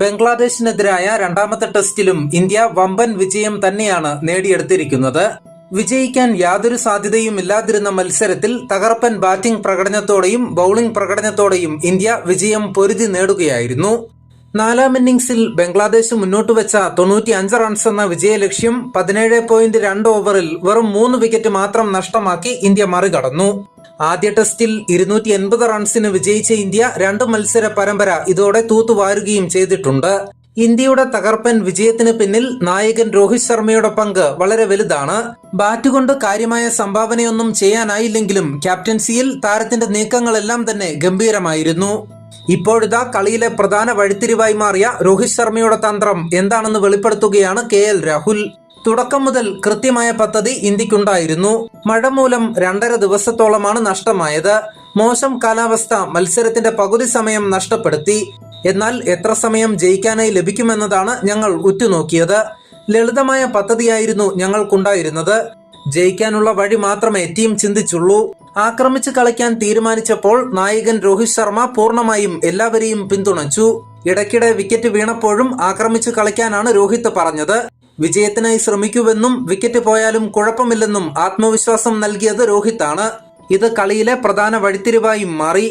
ബംഗ്ലാദേശിനെതിരായ രണ്ടാമത്തെ ടെസ്റ്റിലും ഇന്ത്യ വമ്പൻ വിജയം തന്നെയാണ് നേടിയെടുത്തിരിക്കുന്നത്. വിജയിക്കാൻ യാതൊരു സാധ്യതയും ഇല്ലാതിരുന്ന മത്സരത്തിൽ തകർപ്പൻ ബാറ്റിംഗ് പ്രകടനത്തോടെയും ബൌളിംഗ് പ്രകടനത്തോടെയും ഇന്ത്യ വിജയം പൊരുതി നേടുകയായിരുന്നു. നാലാം ഇന്നിംഗ്സിൽ ബംഗ്ലാദേശ് മുന്നോട്ട് വെച്ച തൊണ്ണൂറ്റി അഞ്ച് റൺസ് എന്ന വിജയലക്ഷ്യം പതിനേഴ് പോയിന്റ് രണ്ട് ഓവറിൽ വെറും മൂന്ന് വിക്കറ്റ് മാത്രം നഷ്ടമാക്കി ഇന്ത്യ മറികടന്നു. ആദ്യ ടെസ്റ്റിൽ ഇരുന്നൂറ്റി എൺപത് റൺസിന് വിജയിച്ച ഇന്ത്യ രണ്ട് മത്സര പരമ്പര ഇതോടെ തൂത്തുവാരുകയും ചെയ്തിട്ടുണ്ട്. ഇന്ത്യയുടെ തകർപ്പൻ വിജയത്തിന് പിന്നിൽ നായകൻ രോഹിത് ശർമ്മയുടെ പങ്ക് വളരെ വലുതാണ്. ബാറ്റ് കൊണ്ട് കാര്യമായ സംഭാവനയൊന്നും ചെയ്യാനായില്ലെങ്കിലും ക്യാപ്റ്റൻസിയിൽ താരത്തിന്റെ നീക്കങ്ങളെല്ലാം തന്നെ ഗംഭീരമായിരുന്നു. ഇപ്പോഴിതാ കളിയിലെ പ്രധാന വഴിത്തിരിവായി മാറിയ രോഹിത് ശർമ്മയുടെ തന്ത്രം എന്താണെന്ന് വെളിപ്പെടുത്തുകയാണ് കെ രാഹുൽ. തുടക്കം മുതൽ കൃത്യമായ പദ്ധതി ഇന്ത്യക്കുണ്ടായിരുന്നു. മഴ മൂലം രണ്ടര ദിവസത്തോളമാണ് നഷ്ടമായത്. മോശം കാലാവസ്ഥ മത്സരത്തിന്റെ പകുതി സമയം നഷ്ടപ്പെടുത്തി. എന്നാൽ എത്ര സമയം ജയിക്കാനായി ലഭിക്കുമെന്നതാണ് ഞങ്ങൾ ഉറ്റുനോക്കിയത്. ലളിതമായ പദ്ധതിയായിരുന്നു ഞങ്ങൾക്കുണ്ടായിരുന്നത്. ജയിക്കാനുള്ള വഴി മാത്രമേ ടീം ചിന്തിച്ചുള്ളൂ. ആക്രമിച്ച് കളിക്കാൻ തീരുമാനിച്ചപ്പോൾ നായകൻ രോഹിത് ശർമ്മ പൂർണമായും എല്ലാവരെയും പിന്തുണച്ചു. ഇടയ്ക്കിടെ വിക്കറ്റ് വീണപ്പോഴും ആക്രമിച്ച് കളിക്കാനാണ് രോഹിത് പറഞ്ഞത്. വിജയത്തിനായി ശ്രമിക്കുമെന്നും വിക്കറ്റ് പോയാലും കുഴപ്പമില്ലെന്നും ആത്മവിശ്വാസം നൽകിയത് രോഹിത്താണ്. ഇത് കളിയിലെ പ്രധാന വഴിത്തിരിവായി മാറി.